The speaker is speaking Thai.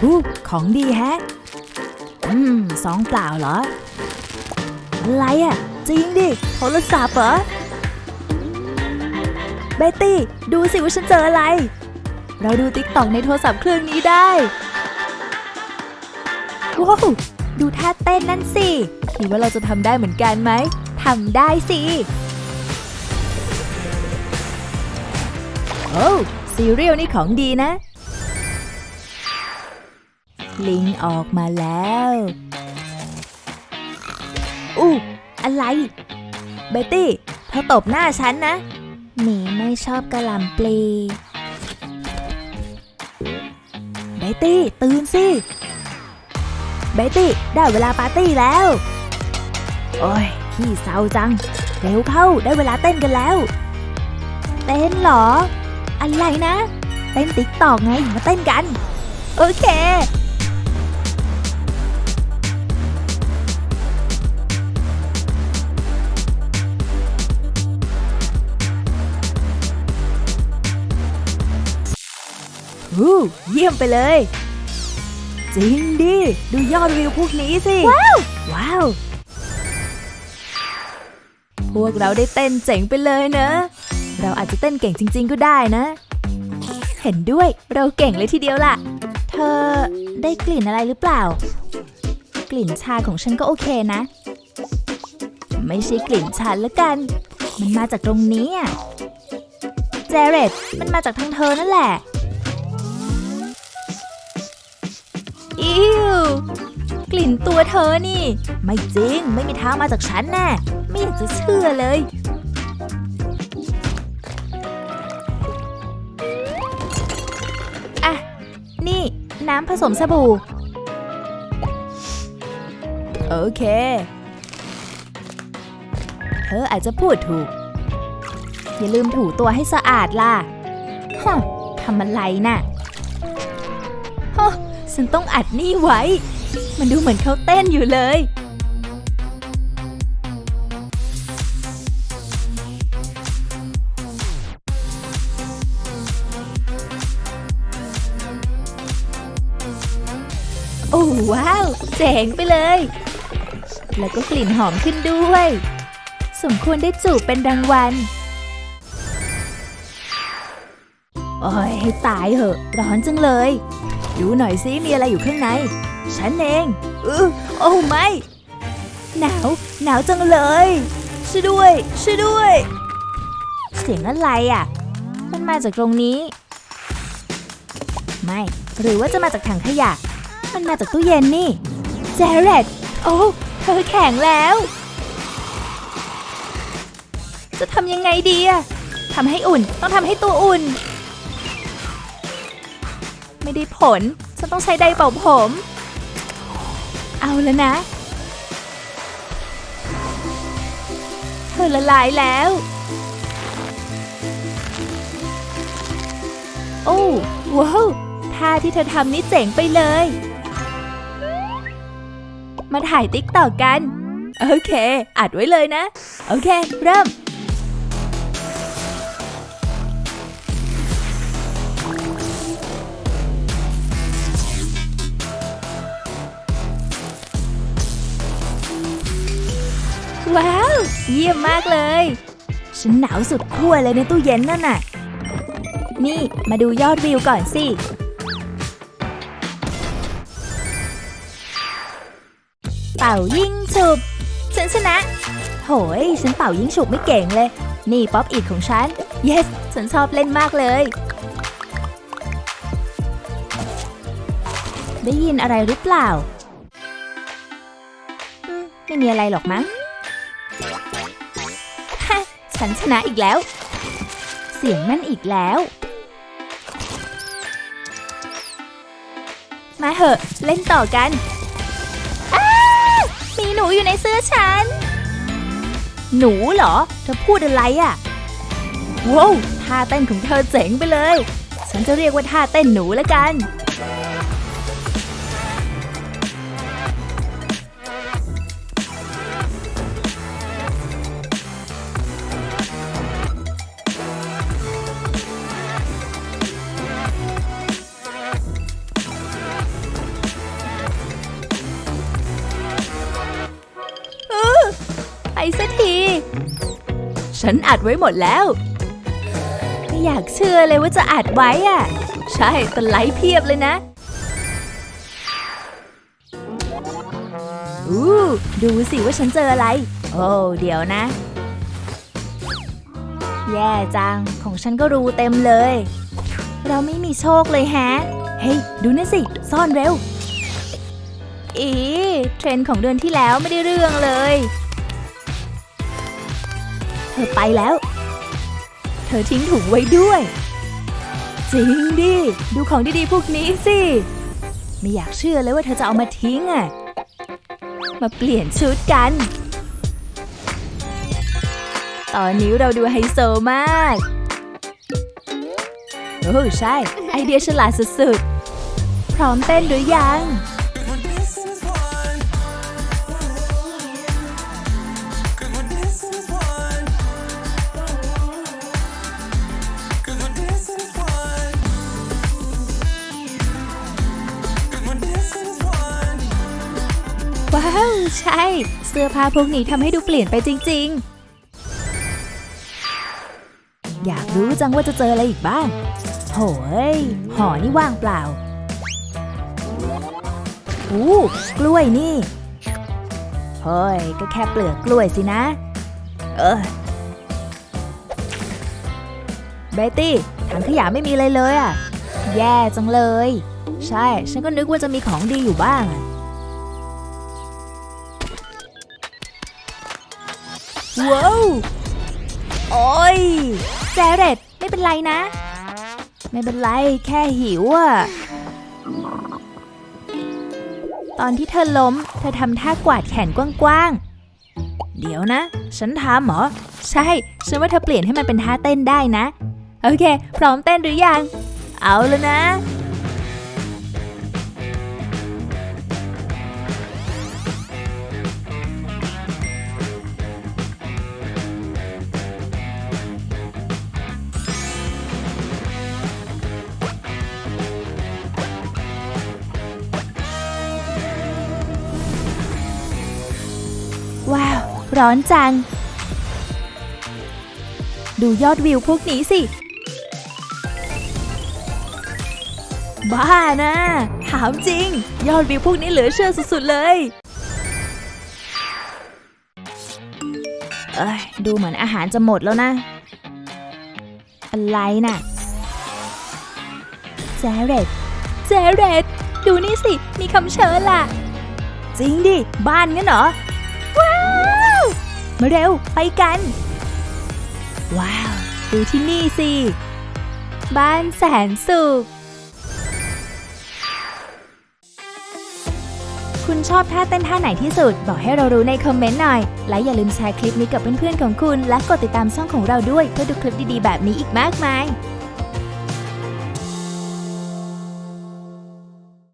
หูของดีแฮะ อืมสองเปล่าเหรอ อะไรอะ่ะ จริงดิ โทรศัพท์เหรอ เบตตี้ ดูสิว่าฉันเจออะไร เราดูติ๊กต็อกในโทรศัพท์เครื่องนี้ได้ ว้าว ดูท่าเต้นนั่นสิคิดว่าเราจะทำได้เหมือนกันไหม ทำได้สิ โอ้ซีเรียลนี่ของดีนะ ลิงออกมาแล้วอู้อะไร เบตตี้ เธอตบหน้าฉันนะ หมีไม่ชอบกระหล่ำปลี เบตตี้ ตื่นสิ เบตตี้ ได้เวลาปาร์ตี้แล้ว โอ้ย ขี้เศร้าจัง เร็วเข้าได้เวลาเต้นกันแล้ว เต้นเหรอ อะไรนะ เต้นติ๊กตอกไง มาเต้นกัน โอเค วู้เยี่ยมไปเลย จริงดิ ดูยอดวิวพวกนี้สิ ว้าว ว้าว พวกเราได้เต้นเจ๋งไปเลยเนอะเราอาจจะเต้นเก่งจริง ๆ ก็ได้นะ เห็นด้วยเราเก่งเลยทีเดียวล่ะ เธอได้กลิ่นอะไรหรือเปล่า กลิ่นชาของฉันก็โอเคนะ ไม่ใช่กลิ่นฉันละกัน มันมาจากตรงนี้อะเจเรตมันมาจากทางเธอนั่นแหละ อิวกลิ่นตัวเธอนี่ ไม่จริงไม่มีทางมาจากฉันแน่ไม่อยากจะเชื่อเลย อะ นี่น้ำผสมสบู่ โอเค เธออาจจะพูดถูก อย่าลืมถูตัวให้สะอาดล่ะฮะทำอะไรน่ะฮะ ฉันต้องอัดนี่ไว้ มันดูเหมือนเขาเต้นอยู่เลย โอ้ว้าว เจ๋งไปเลย แล้วก็กลิ่นหอมขึ้นด้วย สมควรได้จูบเป็นรางวัลโอ้ยให้ตายเหอะ ร้อนจังเลย ดูหน่อยซิมีอะไรอยู่ข้างใน ฉันเองอือโอ้ไม่ หนาว หนาวจังเลย ช่วยด้วย ช่วยด้วย เสียงอะไรอะ มันมาจากตรงนี้ ไม่ หรือว่าจะมาจากถังขยะ มันมาจากตู้เย็นนี่ เจเรตโอ้ เธอแข็งแล้ว จะทำยังไงดีอะทำให้อุ่น ต้องทำให้ตัวอุ่น ไม่ได้ผล ฉันต้องใช้ไดร์เป่าผม เอาแล้วนะ เธอละลายแล้ว โอ้ว้าวท่าที่เธอทำนี่เจ๋งไปเลย มาถ่ายติ๊กต่อกัน โอเค อัดไว้เลยนะ โอเค เริ่ม เยี่ยมมากเลย ฉันหนาวสุดขั้วเลยในตู้เย็นนั่นน่ะ นี่มาดูยอดวิวก่อนสิเป่ายิงฉุบ ฉันชนะ โหย ฉันเป่ายิงฉุบไม่เก่งเลย นี่ป๊อปอีดของฉัน yes ฉันชอบเล่นมากเลย ได้ยินอะไรหรือเปล่า ไม่มีอะไรหรอกมั้ง ฉันชนะอีกแล้ว เสียงนั่นอีกแล้ว มาเหอะเล่นต่อกัน มีหนูอยู่ในเสื้อฉัน หนูเหรอ เธอพูดอะไรอะ่ะว้าวท่าเต้นของเธอเจ๋งไปเลย ฉันจะเรียกว่าท่าเต้นหนูล้วกัน สักที ฉันอัดไว้หมดแล้ว ไม่อยากเชื่อเลยว่าจะอัดไว้อะใช่ต่ไลเพียบเลยนะ อู้ดูสิว่าฉันเจออะไร โอ้เดี๋ยวนะ แย่จัง ของฉันก็รูเต็มเลย เราไม่มีโชคเลยแฮะ เฮ้ย ดูนี่สิ ซ่อนเร็วอีเทรนด์ของเดือนที่แล้วไม่ได้เรื่องเลย ธอไปแล้ว เธอทิ้งถุงไว้ด้วย จริงดิ ดูของดีๆพวกนี้สิ ไม่อยากเชื่อเลยว่าเธอจะเอามาทิ้งอะ มาเปลี่ยนชุดกัน ตอนนี้เราดูไฮโซมาก โอ้ใช่ ไอเดียฉลาดสุดๆ พร้อมเต้นหรือยัง ใช่ เสื้อผ้าพวกนี้ทำให้ดูเปลี่ยนไปจริง ๆ อยากรู้จังว่าจะเจออะไรอีกบ้าง โหยห่อนี่ว่างเปล่า อู้กล้วยนี่เฮ้ยก็แค่เปลือกกล้วยสินะ เออเบตตี้ถังขยะไม่มีเลยเลยอะแย่จังเลย ใช่ ฉันก็นึกว่าจะมีของดีอยู่บ้างอะ ว้าวโอ้ยแจเร็ดไม่เป็นไรนะ ไม่เป็นไรแค่หิวอะตอนที่เธอล้ม เธอทำท่ากวาดแขนกว้างๆ เดี๋ยวนะ ฉันทำเหรอ ใช่ ฉันว่าเธอเปลี่ยนให้มันเป็นท่าเต้นได้นะ โอเค พร้อมเต้นหรือยัง เอาแล้วนะ ร้อนจัง ดูยอดวิวพวกนี้สิ บ้านะถามจริง ยอดวิวพวกนี้เหลือเชื่อสุดๆเลยเอ้ยดูเหมือนอาหารจะหมดแล้วนะ อะไรน่ะแจเร็ดแจเร็ดดูนี่สิ มีคำเชิญล่ะ จริงดิ บ้านงั้นเหรอ มาเร็ว ไปกัน ว้าว ดูที่นี่สิ บ้านแสนสุข คุณชอบท่าเต้นท่าไหนที่สุด บอกให้เรารู้ในคอมเมนต์หน่อย และอย่าลืมแชร์คลิปนี้กับเพื่อนๆของคุณ และกดติดตามช่องของเราด้วยเพื่อดูคลิปดีๆ แบบนี้อีกมากมาย